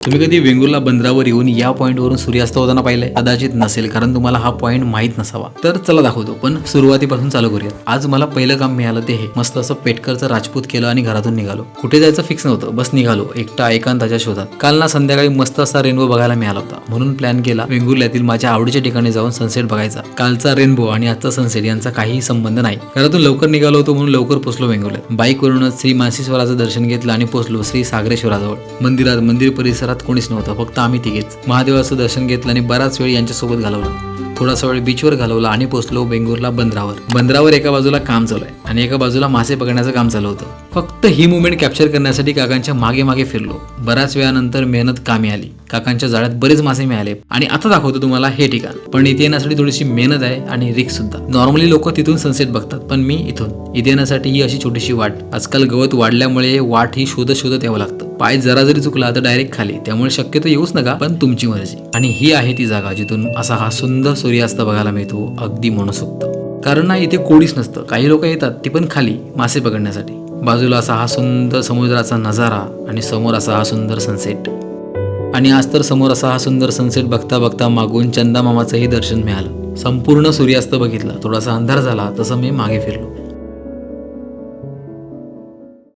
तुम्ही कधी वेंगुर्ला बंदरावर येऊन या पॉईंटवरून सूर्यास्त होताना पाहिलंय? कदाचित नसेल कारण तुम्हाला हा पॉईंट माहीत नसावा. तर चला दाखवतो पण सुरुवातीपासून चालू करूया आज मला पहिलं काम मिळालं ते हे मस्त असं पेटकरचं राजपूत केलं आणि घरातून निघालो. कुठे जायचं फिक्स नव्हतं बस निघालो एकटा एकांताच्या शोधात. काल ना संध्याकाळी मस्त असा रेनबो बघायला मिळाला होता. म्हणून प्लॅन केला वेंगुर्ल्यातील माझ्या आवडीच्या ठिकाणी जाऊन सनसेट बघायचा. कालचा रेनबो आणि आजचा सनसेट यांचा काहीही संबंध नाही. घरातून लवकर निघालो होतो म्हणून लवकर पोहोचलो वेंगुर्ल्यात. बाईकवरूनच श्री मानसेश्वराचं दर्शन घेतलं आणि पोहोचलो श्री सागरेश्वराजवळ. मंदिरात मंदिर परिसरात कोणीच नव्हतं. फक्त आम्ही तिघेच. महादेवाचं दर्शन घेतलं आणि बराच वेळ यांच्यासोबत घालवला. थोडासा वेळ बीचवर घालवला आणि पोचलो बेंगुरला बंदरावर. बंदरावर एका बाजूला काम चालू आहे आणि एका बाजूला मासे पकडण्याचं काम चालू होतं. फक्त ही मुवमेंट कॅप्चर करण्यासाठी काकांच्या मागे मागे फिरलो. बऱ्याच वेळानंतर मेहनत कामी आली. काकांच्या जाळ्यात बरेच मासे मिळाले. आणि आता दाखवतो तुम्हाला हे ठिकाण. पण इथे येण्यासाठी थोडीशी मेहनत आहे आणि रिक्स सुद्धा. नॉर्मली लोक तिथून सनसेट बघतात पण मी इथून. इथे येण्यासाठी ही अशी छोटीशी वाट. आजकाल गवत वाढल्यामुळे वाट ही शोधत शोधत यावं लागतं. पाय जरा जरी चुकला तर डायरेक्ट खाली. त्यामुळे शक्यतो येऊच नका पण तुमची मर्जी. आणि ही आहे ती जागा जिथून असा हा सुंदर सूर्यास्त बघायला मिळतो अगदी मनसोक्त. कारण ना इथे कोळीच नसतं. काही लोक येतात ती पण खाली मासे पकडण्यासाठी. बाजूला असा हा सुंदर समुद्राचा नजारा आणि समोर असा हा सुंदर सनसेट आणि आज तर समोर असा हा सुंदर सनसेट बघता बघता मागून चंदा मामाचंही दर्शन मिळालं. संपूर्ण सूर्यास्त बघितला. थोडासा अंधार झाला तसं मी मागे फिरलो.